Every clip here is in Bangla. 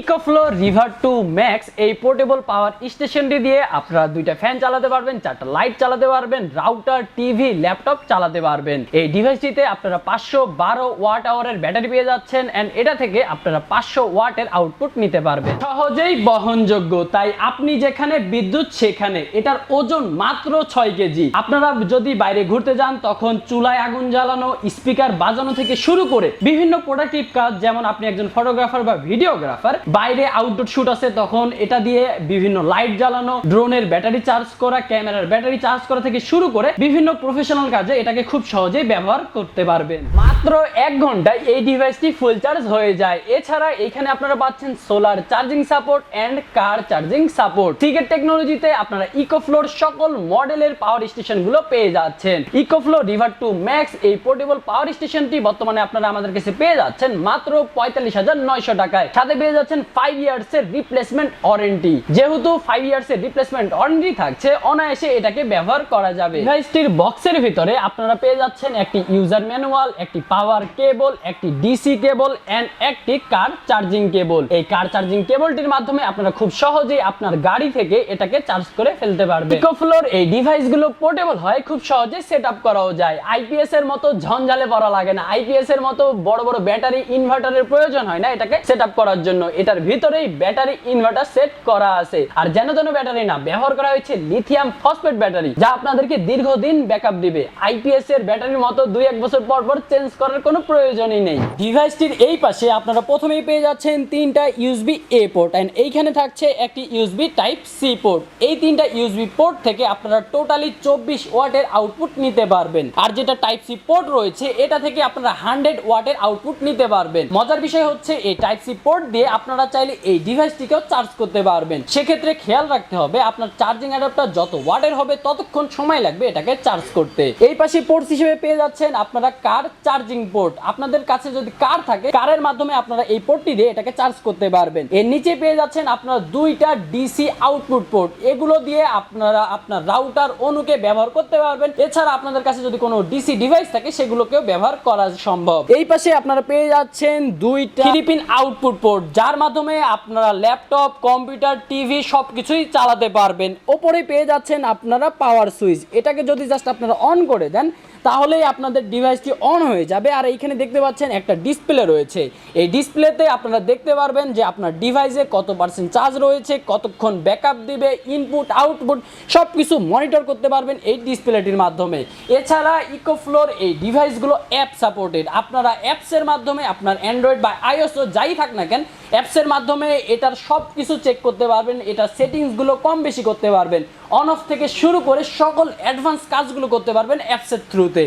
ইকোফ্লো রিভার টু ম্যাক্স এই পোর্টেবল পাওয়ার স্টেশনটি দিয়ে আপনারা দুইটা ফ্যান চালাতে পারবেন, চারটা লাইট চালাতে পারবেন রাউটার টিভি ল্যাপটপ চালাতে পারবেন। এই ডিভাইসটিতে আপনারা পাঁচশো বারো ওয়াট আওয়ারের ব্যাটারি পেয়ে যাচ্ছেন অ্যান্ড এটা থেকে আপনারা পাঁচশো ওয়াটের আউটপুট নিতে পারবেন। সহজেই বহনযোগ্য, তাই আপনি যেখানে বিদ্যুৎ সেখানে, এটার ওজন মাত্র ছয় কেজি। আপনারা যদি বাইরে ঘুরতে যান, তখন চুলায় আগুন জ্বালানো স্পিকার বাজানো থেকে শুরু করে বিভিন্ন প্রোডাক্টিভ কাজ, যেমন আপনি একজন ফটোগ্রাফার বা ভিডিওগ্রাফার বাইরে আউটডোর শুট আছে, তখন এটা দিয়ে বিভিন্ন লাইট জ্বালানো ড্রোনের ব্যাটারি চার্জ করা ক্যামেরার ব্যাটারি চার্জ করা থেকে শুরু করে বিভিন্ন প্রফেশনাল কাজে এটাকে খুব সহজেই ব্যবহার করতে পারবেন। মাত্র এক ঘন্টায় এই ডিভাইসটি ফুল চার্জ হয়ে যায়। এছাড়া এখানে আপনারা পাচ্ছেন solar charging support and car charging support সিকেট টেকনোলজিতে আপনারা ইকোফ্লোর সকল মডেলের পাওয়ার স্টেশনগুলো পেয়ে যাচ্ছেন। ইকোফ্লো রিভার টু ম্যাক্স এই পোর্টেবল পাওয়ার স্টেশনটি বর্তমানে আপনারা আমাদের কাছে পেয়ে যাচ্ছেন মাত্র পঁয়তাল্লিশ হাজার নয়শো টাকায়। সাথে পেয়ে যাচ্ছেন ফাইভ ইয়ার্স এর রিপ্লেসমেন্ট ওয়ারেন্টি যেহেতু ফাইভ ইয়ার্স এর রিপ্লেসমেন্ট ওয়ারেন্টি থাকছে, অনায়াসে এটাকে ব্যবহার করা যাবে। ডিভাইসটির বক্সের ভিতরে আপনারা পেয়ে যাচ্ছেন একটি ইউজার ম্যানুয়াল একটি পাওয়ার কেবল একটি ডিসি কেবল এন্ড একটি কার চার্জিং কেবল এই কার চার্জিং কেবলটির মাধ্যমে আপনারা খুব সহজেই আপনার গাড়ি থেকে এটাকে চার্জ করে ফেলতে পারবেন। ইকোফ্লোর এই ডিভাইসগুলো পোর্টেবল হয়, খুব সহজে সেট আপ করাও যায়। আইপিএস এর মতো ঝঞ্ঝালে পড়া লাগে না। আইপিএস এর মতো বড় বড় ব্যাটারি ইনভার্টারের প্রয়োজন হয় না এটাকে সেট আপ করার জন্য। এটার ভিতরেই ব্যাটারি ইনভার্টার সেট করা আছে। আর যেন তেন ব্যাটারি না, ব্যবহার করা হয়েছে লিথিয়াম ফসফেট ব্যাটারি যা আপনাদেরকে দীর্ঘদিন ব্যাকআপ দিবে। আইপিএস এর ব্যাটারির মতো দুই এক বছর পর পর চেঞ্জ করার কোনো প্রয়োজনই নেই। ডিভাইসটির এই পাশে আপনারা প্রথমেই পেয়ে যাচ্ছেন তিনটা ইউএসবি এ পোর্ট এন্ড এইখানে থাকছে একটি ইউএসবি টাইপ সি পোর্ট এই তিনটা ইউএসবি পোর্ট থেকে আপনারা টোটালি চব্বিশ ওয়াটের আউটপুট নিতে পারবেন। আর যেটা টাইপ সি পোর্ট রয়েছে, এটা থেকে আপনারা হান্ড্রেড ওয়াটের আউটপুট নিতে পারবেন। মজার বিষয় হচ্ছে, এই টাইপ সি পোর্ট দিয়ে আপনারা চাইলে এই ডিভাইসটিকেও চার্জ করতে পারবেন। সেক্ষেত্রে খেয়াল রাখতে হবে, আপনার চার্জিং অ্যাডাপ্টার যত ওয়াটের হবে ততক্ষণ সময় লাগবে এটাকে চার্জ করতে। এই পাশে পোর্ট হিসেবে পেয়ে যাচ্ছেন আপনারা কার চার্জিং পোর্ট আপনাদের কাছে যদি কার থাকে কারের মাধ্যমে আপনারা এই পোর্টটি দিয়ে এটাকে চার্জ করতে পারবেন। এর নিচে পেয়ে যাচ্ছেন আপনারা দুইটা ডিসি আউটপুট পোর্ট এগুলো দিয়ে আপনারা আপনার রাউটার অনুকে ব্যবহার করতে পারবেন। এছাড়া আপনাদের কাছে যদি কোনো ডিসি ডিভাইস থাকে, সেগুলোকেও ব্যবহার করা সম্ভব। এই পাশে আপনারা পেয়ে যাচ্ছেন দুইটা থ্রি পিন আউটপুট পোর্ট যার মাধ্যমে আপনারা ল্যাপটপ, কম্পিউটার, টিভি সব কিছুই চালাতে পারবেন। ওপরে পেয়ে যাচ্ছেন আপনারা পাওয়ার সুইচ। এটাকে যদি জাস্ট আপনারা অন করে দেন, তাহলেই আপনাদের ডিভাইসটি অন হয়ে যাবে। আর এইখানে দেখতে পাচ্ছেন একটা ডিসপ্লে রয়েছে। এই ডিসপ্লেতে আপনারা দেখতে পারবেন যে আপনার ডিভাইসে কত পার্সেন্ট চার্জ রয়েছে, কতক্ষণ ব্যাকআপ দিবে ইনপুট আউটপুট সব কিছু মনিটর করতে পারবেন এই ডিসপ্লেটির মাধ্যমে। এছাড়া ইকোফ্লোর এই ডিভাইসগুলো অ্যাপ সাপোর্টেড আপনারা অ্যাপসের মাধ্যমে আপনার অ্যান্ড্রয়েড বা আইওসও যাই থাক না কেন অ্যাপসের মাধ্যমে এটার সব কিছু চেক করতে পারবেন এটার সেটিংসগুলো কম বেশি করতে পারবেন। অন অফ থেকে শুরু করে সকল অ্যাডভান্স কাজগুলো করতে পারবেন অ্যাপসের থ্রুতে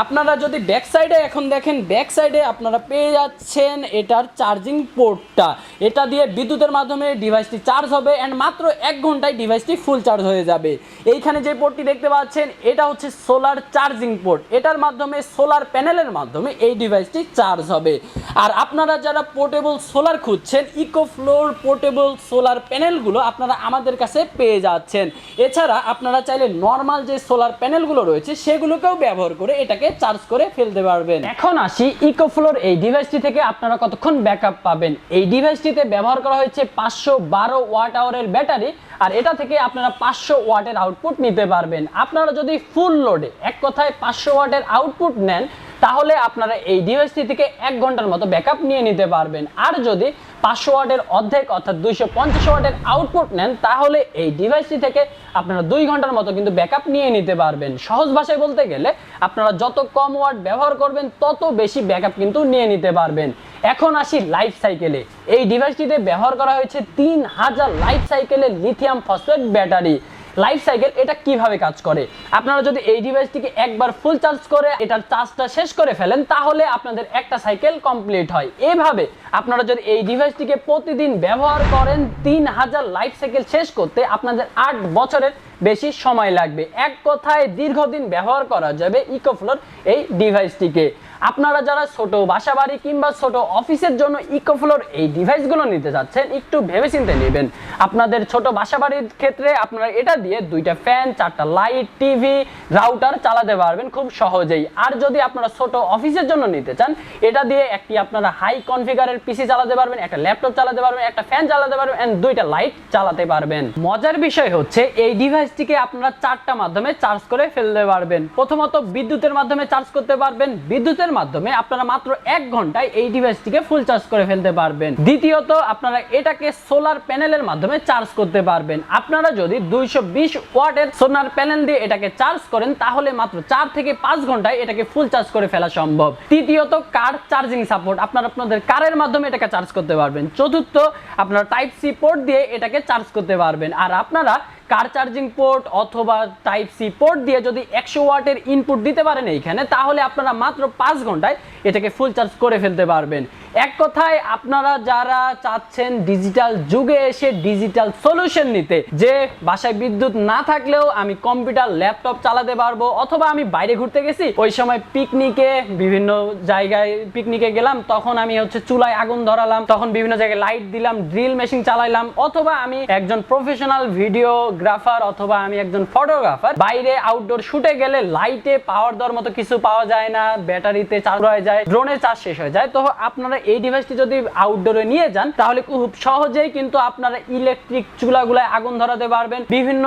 আপনারা যদি ব্যাক সাইডে এখন দেখেন ব্যাক সাইডে আপনারা পেয়ে যাচ্ছেন এটার চার্জিং পোর্টটা এটা দিয়ে বিদ্যুতের মাধ্যমে ডিভাইসটি চার্জ হবে অ্যান্ড মাত্র এক ঘন্টায় ডিভাইসটি ফুল চার্জ হয়ে যাবে। এইখানে যে পোর্টটি দেখতে পাচ্ছেন, এটা হচ্ছে সোলার চার্জিং পোর্ট এটার মাধ্যমে সোলার প্যানেলের মাধ্যমে এই ডিভাইসটি চার্জ হবে। আর আপনারা যারা পোর্টেবল সোলার খুঁজছেন ইকোফ্লোর পোর্টেবল সোলার প্যানেলগুলো আপনারা আমাদের কাছে পেয়ে যাচ্ছেন। এছাড়া আপনারা চাইলে নর্মাল যে সোলার প্যানেলগুলো রয়েছে, সেগুলোকেও ব্যবহার করে এটাকে চার্জ করে ফেলতে পারবেন। এখন আসি ইকোফ্লোর এই ডিভাইসটি থেকে আপনারা কতক্ষণ ব্যাকআপ পাবেন? এই ডিভাইসটিতে ব্যবহার করা হয়েছে পাঁচশো বারো ওয়াট আওয়ারের ব্যাটারি আর এটা থেকে আপনারা পাঁচশো ওয়াটের আউটপুট নিতে পারবেন। আপনারা যদি ফুল লোডে এক কথায় পাঁচশো ওয়াটের আউটপুট নেন তাহলে আপনারা এই ডিভাইসটি থেকে এক ঘণ্টার মতো ব্যাকআপ নিয়ে নিতে পারবেন। আর যদি পাঁচশো ওয়াটের অর্ধেক অর্থাৎ দুইশো পঞ্চাশ ওয়াটের আউটপুট নেন, তাহলে এই ডিভাইসটি থেকে আপনারা দুই ঘণ্টার মতো কিন্তু ব্যাকআপ নিয়ে নিতে পারবেন। সহজ ভাষায় বলতে গেলে, আপনারা যত কম ওয়াট ব্যবহার করবেন, তত বেশি ব্যাকআপ কিন্তু নিয়ে নিতে পারবেন। এখন আসি লাইফ সাইকেলে এই ডিভাইসটিতে ব্যবহার করা হয়েছে তিন হাজার লাইফ সাইকেলের lithium phosphate battery life cycle এটা কীভাবে কাজ করে? আপনারা যদি এই ডিভাইসটিকে একবার ফুল চার্জ করে, এটার চার্জটা শেষ করে ফেলেন, তাহলে আপনাদের একটা সাইকেল কমপ্লিট হয়। এভাবে আপনারা যদি এই ডিভাইসটিকে প্রতিদিন ব্যবহার করেন, তিন হাজার লাইফ সাইকেল শেষ করতে আপনাদের আট বছরের বেশি সময় লাগবে। এক কথায় দীর্ঘদিন ব্যবহার করা যাবে ইকোফ্লোর এই ডিভাইসটিকে আপনারা যারা ছোট বাসা বাড়ি কিংবা ছোট অফিসের জন্য ইকোফ্লোর এই ডিভাইসগুলো নিতে যাচ্ছেন, একটু ভেবেচিন্তে নেবেন। আপনাদের ছোট বাসা বাড়ির ক্ষেত্রে আপনারা এটা দিয়ে দুইটা ফ্যান চারটা লাইট টিভি রাউটার চালাতে পারবেন খুব সহজেই। আর যদি আপনারা ছোট অফিসের জন্য নিতে চান, এটা দিয়ে একটি আপনারা হাই কনফিগারের পিসি চালাতে পারবেন, একটা ল্যাপটপ চালাতে পারবেন, একটা ফ্যান চালাতে পারবেন এন্ড দুইটা লাইট চালাতে পারবেন। মজার বিষয় হচ্ছে, এই ডিভাইসটিকে আপনারা চারটা মাধ্যমে চার্জ করে ফেলতে পারবেন। প্রথমত বিদ্যুতের মাধ্যমে চার্জ করতে পারবেন। বিদ্যুতের মাধ্যমে আপনারা মাত্র এক ঘন্টায় এই ডিভাইসটিকে ফুল চার্জ করে ফেলতে পারবেন। দ্বিতীয়ত, আপনারা এটাকে সোলার প্যানেলের মাধ্যমে চার্জ করতে পারবেন। আপনারা যদি দুইশো বিশ ওয়াটের সোনার প্যানেল দিয়ে এটাকে চার্জ করেন, তাহলে মাত্র চার থেকে পাঁচ ঘন্টায় এটাকে ফুল চার্জ করে ফেলা সম্ভব। তৃতীয়ত কার চার্জিং সাপোর্ট আপনারা আপনাদের কারের মাধ্যমে এটাকে চার্জ করতে পারবেন। চতুর্থ, আপনারা টাইপ সি পোর্ট দিয়ে এটাকে চার্জ করতে পারবেন। আর আপনারা কার চার্জিং পোর্ট অথবা টাইপ সি পোর্ট দিয়ে যদি একশো ওয়াটের ইনপুট দিতে পারেন এইখানে, তাহলে আপনারা মাত্র পাঁচ ঘন্টায় এটাকে ফুল চার্জ করে ফেলতে পারবেন। এক কথায় আপনারা যারা চাচ্ছেন ডিজিটাল যুগে এসে ডিজিটাল সলিউশন নিতে, যে বাসায় বিদ্যুৎ না থাকলেও আমি কম্পিউটার ল্যাপটপ চালাতে পারব অথবা আমি বাইরে ঘুরতে গেছি, ওই সময় পিকনিকে বিভিন্ন জায়গায় পিকনিকে গেলাম, তখন আমি হচ্ছে চুলায় আগুন ধরালাম, তখন বিভিন্ন জায়গায় লাইট দিলাম ড্রিল মেশিন চালাইলাম, অথবা আমি একজন প্রফেশনাল ভিডিওগ্রাফার অথবা আমি একজন ফটোগ্রাফার বাইরে আউটডোর শুটে গেলে লাইটে পাওয়ার দেওয়ার মতো কিছু পাওয়া যায় না ব্যাটারিতে চালু হয়ে যায় ড্রোনের চার্জ শেষ হয়ে যায়। তো আপনারা এই ডিভাইসটি যদি আউটডোরে নিয়ে যান, তাহলে খুব সহজেই কিন্তু আপনারা ইলেকট্রিক চুলাগুলায় আগুন ধরাতে পারবেন। বিভিন্ন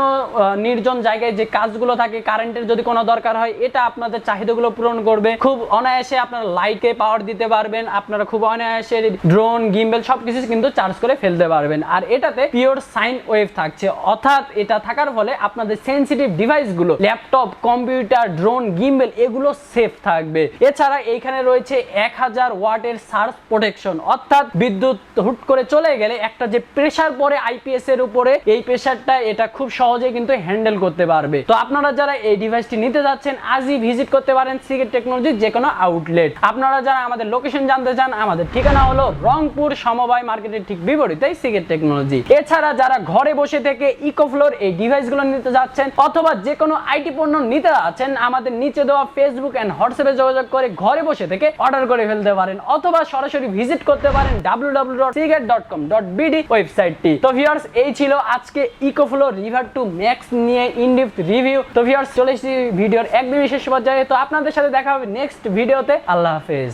নির্জন জায়গায় যে কাজগুলো থাকে কারেন্টের যদি কোনো দরকার হয়, এটা আপনাদের চাহিদাগুলো পূরণ করবে। খুব অনায়াসে আপনারা লাইটে পাওয়ার দিতে পারবেন, আপনারা খুব অনায়াসে ড্রোন গিম্বেল সবকিছু কিন্তু চার্জ করে ফেলতে পারবেন। আর এটাতে পিওর সাইন ওয়েভ থাকছে। অর্থাৎ এটা থাকার ফলে আপনাদের সেন্সিটিভ ডিভাইসগুলো ল্যাপটপ কম্পিউটার ড্রোন গিম্বেল এগুলো সেফ থাকবে। এছাড়া এইখানে রয়েছে এক হাজার ওয়াটের সার্চ প্রোটেকশন অর্থাৎ বিদ্যুৎ হুট করে চলে গেলে একটা যে প্রেশার পরে আইপিএস এর উপরে, এই প্রেশারটা এটা খুব সহজে কিন্তু হ্যান্ডেল করতে পারবে। তো আপনারা যারা এই ডিভাইসটি নিতে যাচ্ছেন, আজই ভিজিট করতে পারেন সিগেট টেকনোলজি যে কোনো আউটলেট আপনারা যারা আমাদের লোকেশন জানতে চান, আমাদের ঠিকানা হলো রংপুর সমবায় মার্কেটের ঠিক বিপরীতে সিগেট টেকনোলজি এছাড়া যারা ঘরে বসে থেকে ইকোফ্লোর এই ডিভাইসগুলো নিতে যাচ্ছেন, অথবা যে কোনো আইটি পণ্য নিতে যাচ্ছেন আমাদের নিচে দেওয়া ফেসবুক এন্ড হোয়াটসঅ্যাপে যোগাযোগ করে ঘরে বসে থেকে অর্ডার করে ফেলতে পারেন, অথবা সরাসরি ভিজিট করতে পারেন www.seagate.com.bd ওয়েবসাইটটি তো ভিউয়ার্স এই ছিল আজকে ইকোফ্লো রিভার টু ম্যাক্স নিয়ে ইনডিপথ রিভিউ তো ভিউয়ার্স চলে এসেছি ভিডিওর একদমই শেষ পর্যায়ে। তো আপনাদের সাথে দেখা হবে নেক্সট ভিডিওতে আল্লাহ হাফেজ।